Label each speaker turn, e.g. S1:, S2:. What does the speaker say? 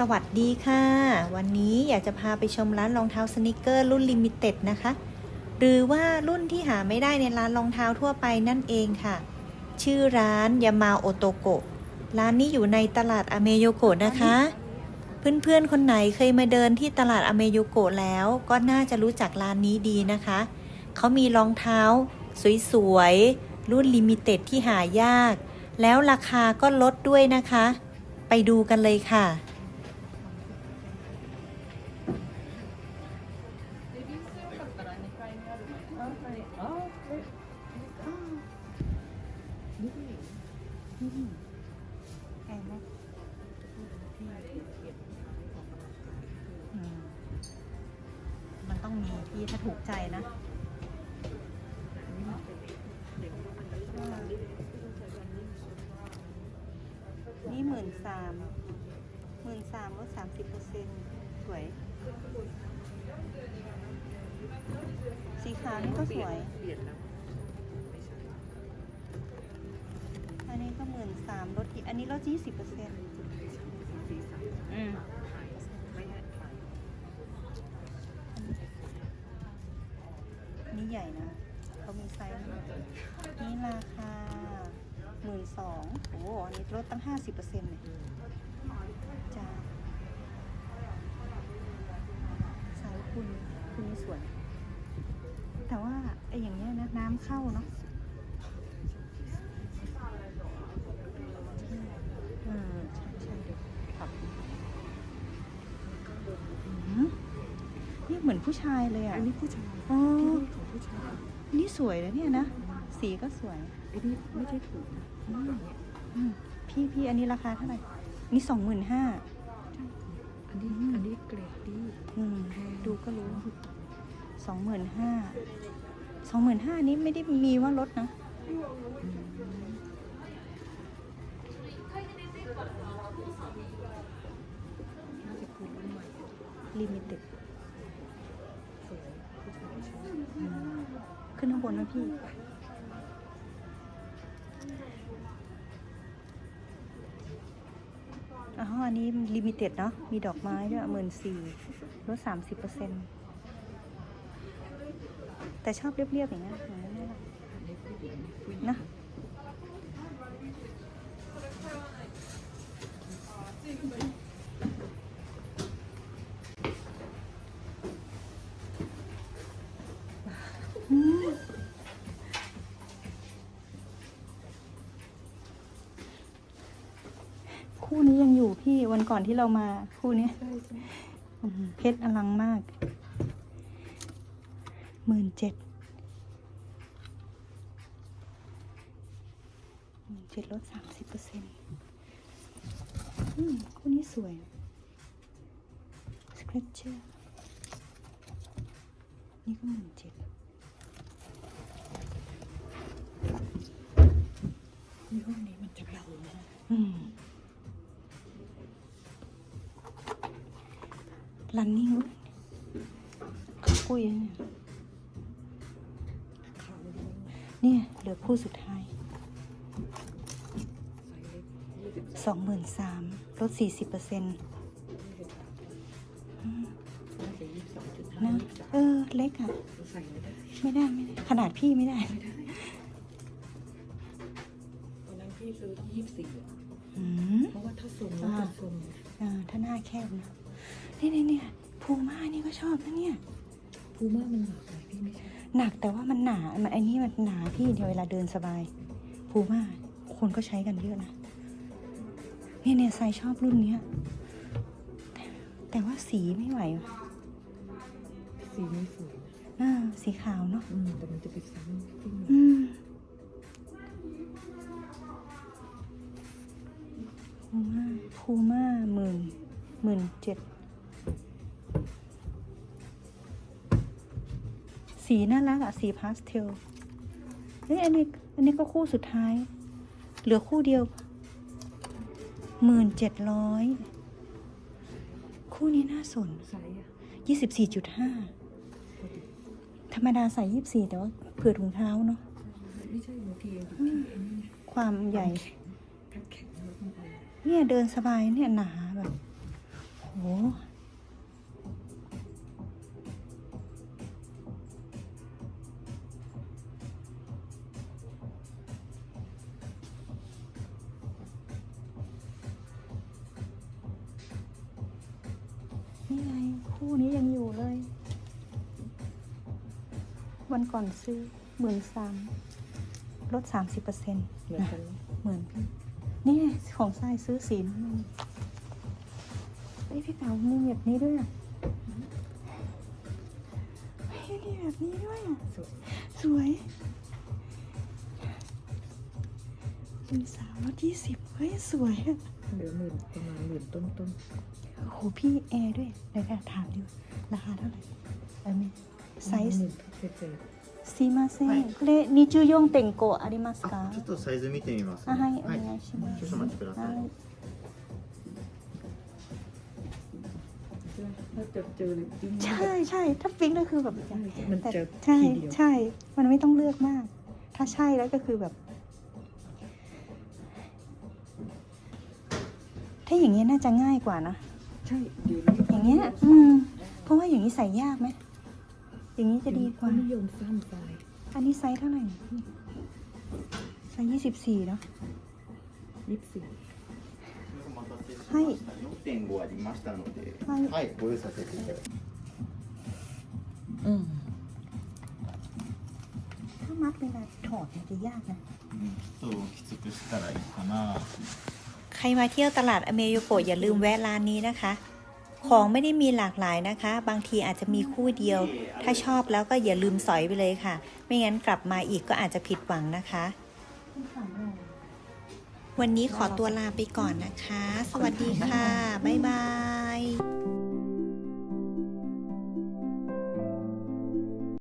S1: สวัสดีค่ะ วันนี้อยากจะพาไปชมร้านรองเท้าสนิเกอร์รุ่นลิมิเต็ดนะคะ หรือว่ารุ่นที่หาไม่ได้ในร้านรองเท้าทั่วไปนั่นเองค่ะ ชื่อร้านยามาโอโตโกะร้านนี้อยู่ในตลาดอเมโยโกะนะคะ เพื่อนๆคนไหนเคยมาเดินที่ตลาดอเมโยโกะแล้ว ก็น่าจะรู้จักร้านนี้ดีนะคะ เขามีรองเท้า สวยๆ รุ่นลิมิเต็ดที่หายาก แล้วราคาก็ลดด้วยนะคะ ไปดูกันเลยค่ะ แพงไหมอืมมันต้องมีพี่ถ้าถูกใจนะนี่หมื่นสามหมื่นสามลดสามสิบเปอร์เซ็นต์สวย สีขาวนี่ก็สวยอันนี้ก็ห มื่นสามลดอีกอันนี้ลดยี่สิบเปอร์เซ็นต์อืมนนี้ใหญ่นะเขามีไซส์นะนี่ราคาหมื่นสองโอ้โหอันนี้ลดตั้งห้าสิบเปอร์เซ็นต์เลยจ้าไซส์คุณคุณนี่สวย แต่ว่าไอ้อย่างเงี้ยนะน้ำเข้าเนาะ เหมือนผู้ชายเลยอะ
S2: อันนี้ผู้ชาย
S1: อ๋อ
S2: ที่นี่ของผู้ชาย
S1: นี่สวยเลยเนี่ยนะ สีก็สวย
S2: อันนี้ไม่ใช่ถูกนะอืม
S1: อืมพี่พี่อันนี้ราคาเท่าไหร่ นี่สองหมื่นห้า
S2: อันนี้อันนี้เกรดดี
S1: อืมดูก็รู้สองหมื่นห้าสองหมื่นห้านี้ไม่ได้มีว่าลดนะ
S2: น่าจะคือรุ่นใหม่
S1: ลิมิเต็ด
S2: บ
S1: นนะพี่ อ๋อ อันนี้ลิมิเต็ดเนาะ มีดอกไม้ด้วยหมื่นสี่ลดสามสิบเปอร์เซ็นต์แต่ชอบเรียบๆอย่างเงี้ยอย่างนี้ย
S2: อันนี้ผู้หญิงผู้หญิง
S1: นะ อืมคู่นี้ยังอยู่พี่วัน ก่อนที่เรามาคู่เนี้ย
S2: ใช่ใช่
S1: อื้อหือเพชรอลังมากหมื่นเจ็ดหมื่นเจ็ดลดสามสิบเปอร์เซ็นต์คู่นี้สวยสคร t เ h อร์นี่ก็หมื่นเจ็ด
S2: ยี่ห้อนี้มันจะเบานะ
S1: อืม รันนิ่งคุยเนี่ยเนี่ยเหลือคู่สุดท้าย
S2: ส
S1: องหมื่นสามลดสี่สิบเปอร์เซ็นต์
S2: นะ
S1: เออ เล็กอะ
S2: ไม่ได้
S1: ไม่ได้ ขนาดพี่ไม่ได้
S2: ไไดตอนนั้นพี่ซื้อต้องยี่สิบสี่เพราะว่าถ้าทรงแล้วจะทรง
S1: อ่าถ้าหน้าแคบนะ นี่นี่เนี่ยพูม่านี่ก็ชอบนะเนี่ย
S2: พูม่ามันหนักไหมพี่ไม่ใช่
S1: หนักแต่ว่ามันหนา มันไอ้นี่มันหนาพี่เดี๋ยวเวลาเดินสบายพูม่าคนก็ใช้กันเยอะนะเนี่ยเนี่ยไซชอบรุ่นเนี้ยแต่แต่ว่าสีไม่ไหวว่ะ
S2: สีนี้สวยนะ
S1: อ่าสีขาวเนาะ
S2: อืมแต่มันจะไปซ้ำที่มัน
S1: อืมพูม่าพูม่าหมื่นหมื่นเจ็ด สีน่ารักอะสีพาสเทลเฮ้ยอันนี้อันนี้ก็คู่สุดท้าย เหลือคู่เดียวหมื่นเจ็ดร้อยคู่นี้น่าสน
S2: ใส่อะ
S1: ยี่สิบสี่จุดห้า
S2: พอดี
S1: ธรรมดาใส่ยี่สิบสี่แต่ว่าเผื่อถุงเท้าเนาะ
S2: ไม่ใช่บางทีพี่อันนี้
S1: ความใหญ่
S2: ถ้าแข็งแล้วมันเอา
S1: เนี่ยเดินสบายเนี่ยหนาแบบโห นี้ยังอยู่เลย วันก่อนซื้อหมื่นสามลดสามสิบเปอร์เซ็นต์
S2: เหมือนกันไหม
S1: เหมือนพี่ นี่ไงของทรายซื้อสีน้ำเงินเฮ้ยพี่เต๋ามีแบบนี้ด้วยอะเฮ้ยมีแบบนี้ด้วยอะ
S2: สวย
S1: สวยเป็นสามลดยี่สิบเฮ้ย สวยอะ
S2: เหลือหมื่นประมาณหมื่นต้นต้น
S1: โอ้โห พี่แอร์ด้วยเดี๋ยวจะถามดูราคาเท่าไหร่เออมี
S2: ๆ
S1: ไซส์
S2: หมื่นเศษเศษ
S1: ซีมาเซ่これ24.5ありますか
S3: あちょっとサイズ見てみます、ね。
S1: あはいお願いします
S3: 少々お待ちください。
S1: はい
S2: ถ้าจะเจอเลยจริง
S1: ใช่ใช่ถ้าปิ๊งก็คือแบบ
S2: มัน
S1: แต่
S2: จะ
S1: ใช่
S2: ทีเดียว
S1: ใช่ มันไม่ต้องเลือกมาก ถ้าใช่แล้วก็คือแบบ ถ้าอย่างเงี้ยน่าจะง่ายกว่านะ
S2: ใช่เดี๋ยวนี้
S1: อย่างเงี้ย อืม เพราะว่าอย่างนี้ใส่ยากไหม อย่างนี้จะดีกว่า
S2: เขนิยมสั้นไป
S1: อันนี้ไซส์เท่าไหร่พี่ไซส์ยี่สิบสี่เนาะ
S2: ยี่สิบสี่
S3: お待たせしま
S1: はい
S3: した。4.5ありましたので、
S1: はい
S3: はい、ご用意させていただきます。
S2: อืม
S1: ถ้ามัดเวลาถอดมันจะยากนะ
S3: ちょっときつくしたらいいかな。
S1: ใครมาเที่ยวตลาดอเมริโกะอย่าลืมแวะร้านนี้นะคะ ของไม่ได้มีหลากหลายนะคะ บางทีอาจจะมีคู่เดียว ถ้าชอบแล้วก็อย่าลืมสอยไปเลยค่ะ ไม่งั้นกลับมาอีกก็อาจจะผิดหวังนะคะ วันนี้ขอตัวลาไปก่อนนะคะ สวัสดีค่ะ บ๊ายบาย